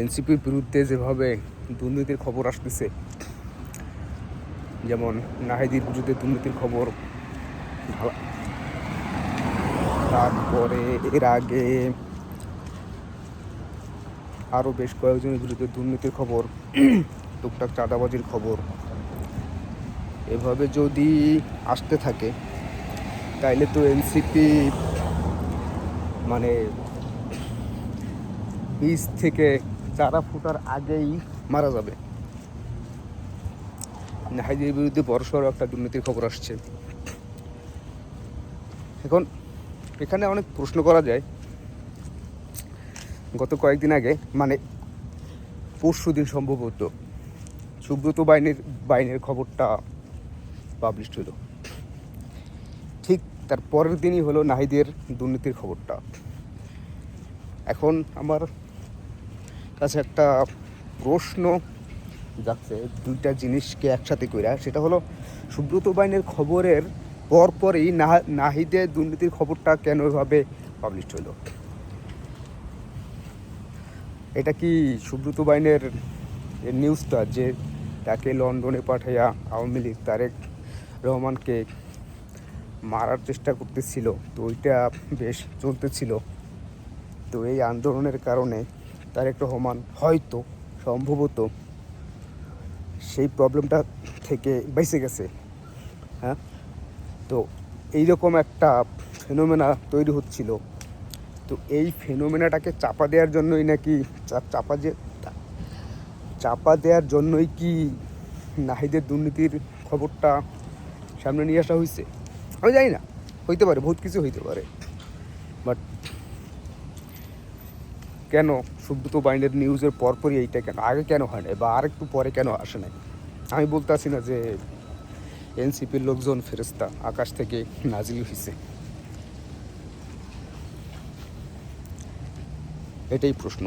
এনসিপির বিরুদ্ধে যেভাবে দুর্নীতির খবর আসতেছে, যেমন নাহিদির বিরুদ্ধে দুর্নীতির খবর, তারপরে এর আগে আরও বেশ কয়েকজনের বিরুদ্ধে দুর্নীতির খবর, টুকটাক চাঁদাবাজির খবর। এভাবে যদি আসতে থাকে, তাইলে তো এনসিপি মানে বীজ থেকে চারা ফুটার আগেই মারা যাবে। নাহিদের বিরুদ্ধে বড়সড় একটা দুর্নীতির খবর আসছে। এখন এখানে অনেক প্রশ্ন করা যায়। গত কয়েকদিন আগে মানে পরশু দিন সম্ভবত সুব্রত বাহিনীর বাহিনীর খবরটা পাবলিশ হলো ঠিক তার পরের দিনই হলো নাহিদের দুর্নীতির খবরটা। এখন আমার কাছে একটা প্রশ্ন যাচ্ছে, দুইটা জিনিসকে একসাথে কইরা। সেটা হলো, সুব্রত বাহিনীর খবরের পরপরই নাহা- নাহিদের দুর্নীতির খবরটা কেন এভাবে পাবলিশ হলো এটা কি সুব্রত বাহিনীর নিউজটা যে তাকে লন্ডনে পাঠাইয়া আওয়ামী লীগ তারেক রহমানকে মারার চেষ্টা করতেছিল, তো ওইটা বেশ চলতেছিল। তো এই আন্দোলনের কারণে তারেক রহমান হয়তো সম্ভবত সেই প্রবলেমটা থেকে বেঁচে গেছে হ্যাঁ? তো এইরকম একটা ফেনোমেনা তৈরি হচ্ছিল। তো এই ফেনোমেনাটাকে চাপা দেওয়ার জন্যই নাকি চাপা যে চাপা দেওয়ার জন্যই কি নাহিদের দুর্নীতির খবরটা সামনে নিয়ে আসা হয়েছে? আমি জানি না, হইতে পারে, বহুত কিছু হইতে পারে। বাট কেন সুব্রত বাইনের নিউজের পরপরই এইটা কেন? আগে কেন হয় না বা আরেকটু পরে কেন আসে নাই? আমি বলতে আসি না যে এনসিপির লোকজন ফেরস্তা আকাশ থেকে নাজিল হয়েছে এটাই প্রশ্ন।